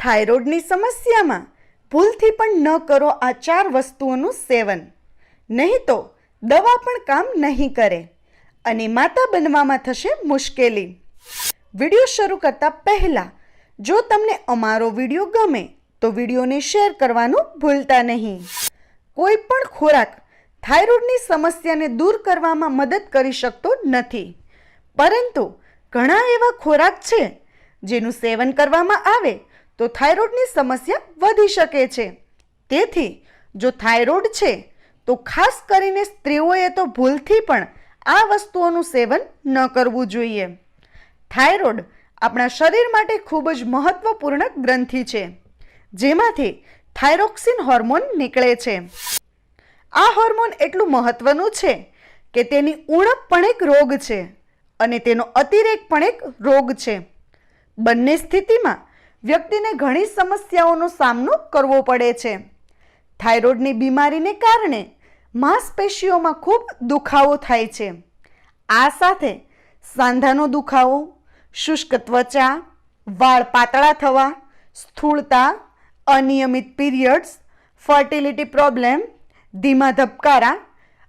થાઇરોઇડની સમસ્યામાં ભૂલથી પણ ન કરો આ ચાર વસ્તુઓનું સેવન. નહીં તો દવા પણ કામ નહીં કરે અને માતા બનવામાં થશે મુશ્કેલી. વીડિયો શરૂ કરતા પહેલાં, જો તમને અમારો વીડિયો ગમે, તો વિડીયોને શેર કરવાનું ભૂલતા નહીં. કોઈ પણ ખોરાક થાઇરોઇડની સમસ્યાને દૂર કરવામાં મદદ કરી શકતો નથી. પરંતુ ઘણા એવા ખોરાક છે, જેનું સેવન કરવામાં આવે તો થાઇરોઇડની સમસ્યા વધી શકે છે. તેથી, જો થાઇરોઇડ છે, તો ખાસ કરીને સ્ત્રીઓએ તો ભૂલથી પણ આ વસ્તુઓનું સેવન ન કરવું જોઈએ. થાઇરોઇડ આપણા શરીર માટે ખૂબ જ મહત્વપૂર્ણ ગ્રંથિ છે, જેમાંથી થાઇરોક્સિન હોર્મોન નીકળે છે. આ હોર્મોન એટલું મહત્વનું છે કે તેની ઉણપ પણ એક રોગ છે અને તેનો અતિરેક પણ એક રોગ છે. બંને સ્થિતિમાં વ્યક્તિને ઘણી સમસ્યાઓનો સામનો કરવો પડે છે. થાઇરોઇડની બીમારીને કારણે માંસપેશીઓમાં ખૂબ દુખાવો થાય છે. આ સાથે સાંધાનો દુખાવો, શુષ્ક ત્વચા, વાળ પાતળા થવા, સ્થૂળતા, અનિયમિત પીરિયડ્સ, ફર્ટિલિટી પ્રોબ્લેમ, ધીમા ધબકારા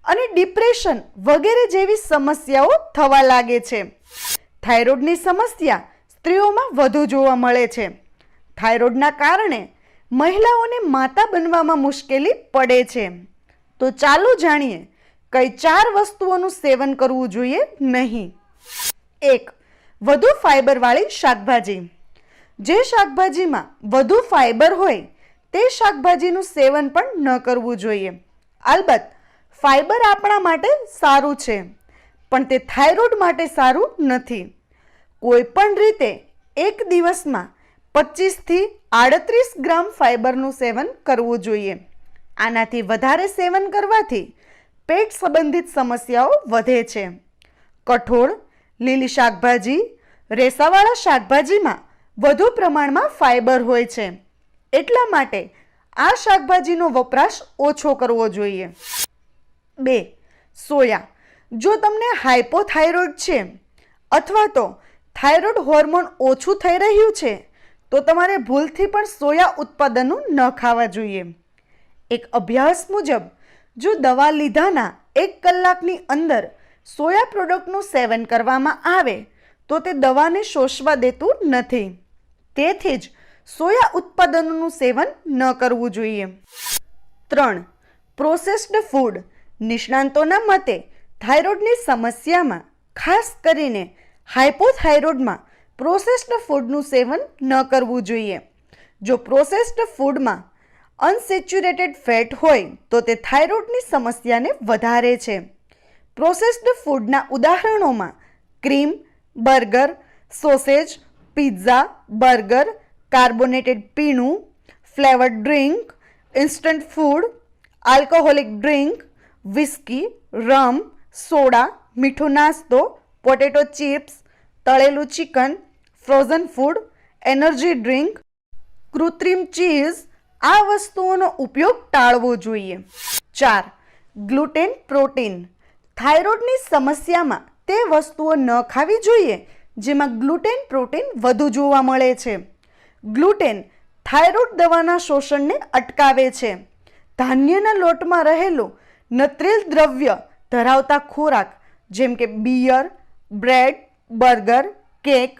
અને ડિપ્રેશન વગેરે જેવી સમસ્યાઓ થવા લાગે છે. થાઇરોઇડની સમસ્યા સ્ત્રીઓમાં વધુ જોવા મળે છે. થાઇરોઇડના કારણે મહિલાઓને માતા બનવામાં મુશ્કેલી પડે છે. તો ચાલો જાણીએ, કઈ ચાર વસ્તુઓનું સેવન કરવું જોઈએ નહીં. એક, વધુ ફાઇબરવાળી શાકભાજી. જે શાકભાજીમાં વધુ ફાઇબર હોય, તે શાકભાજીનું સેવન પણ ન કરવું જોઈએ. અલબત્ત, ફાઇબર આપણા માટે સારું છે, પણ તે થાઇરોઇડ માટે સારું નથી. કોઈ પણ રીતે, એક દિવસમાં પચીસથી આડત્રીસ ગ્રામ ફાઇબરનું સેવન કરવું જોઈએ. આનાથી વધારે સેવન કરવાથી પેટ સંબંધિત સમસ્યાઓ વધે છે. કઠોળ, લીલી શાકભાજી, રેસાવાળા શાકભાજીમાં વધુ પ્રમાણમાં ફાઇબર હોય છે. એટલા માટે આ શાકભાજીનો વપરાશ ઓછો કરવો જોઈએ. બે, સોયા. જો તમને હાઇપોથાઇરોઇડ છે અથવા તો થાઇરોઇડ હોર્મોન ઓછું થઈ રહ્યું છે તો તમારે ભૂલથી પણ સોયા ઉત્પાદનો ન ખાવા જોઈએ. એક અભ્યાસ મુજબ, જો દવા લીધાના એક કલાકની અંદર સોયા પ્રોડક્ટનું સેવન કરવામાં આવે, તો તે દવાને શોષવા દેતું નથી. તેથી જ સોયા ઉત્પાદનોનું સેવન ન કરવું જોઈએ. ત્રણ, પ્રોસેસ્ડ ફૂડ નિષ્ણાંતોના મતે થાઇરોઇડની સમસ્યામાં, ખાસ કરીને હાઇપોથાઇરોઇડમાં પ્રોસેસ્ડ ફૂડનું સેવન ન કરવું જોઈએ. જો પ્રોસેસ્ડ ફૂડમાં અનસેચ્યુરેટેડ ફેટ હોય, તો તે થાઇરોઇડની સમસ્યાને વધારે છે. પ્રોસેસ્ડ ફૂડના ઉદાહરણોમાં cream burger sausage pizza burger carbonated પીણું flavoured drink instant food alcoholic drink whisky rum soda મીઠો નાસ્તો પોટેટો ચિપ્સ તળેલું chicken frozen food, energy drink, કૃત્રિમ ચીઝ, આ વસ્તુઓનો ઉપયોગ ટાળવો જોઈએ. ચાર, ગ્લુટેન પ્રોટીન. થાઇરોઇડની સમસ્યામાં તે વસ્તુઓ ન ખાવી જોઈએ, જેમાં ગ્લુટેન પ્રોટીન વધુ જોવા મળે છે. ગ્લુટેન થાઇરોઇડ દવાના શોષણને અટકાવે છે. ધાન્યના લોટમાં રહેલું નત્રિલ દ્રવ્ય ધરાવતા ખોરાક, જેમ કે beer, bread, burger, cake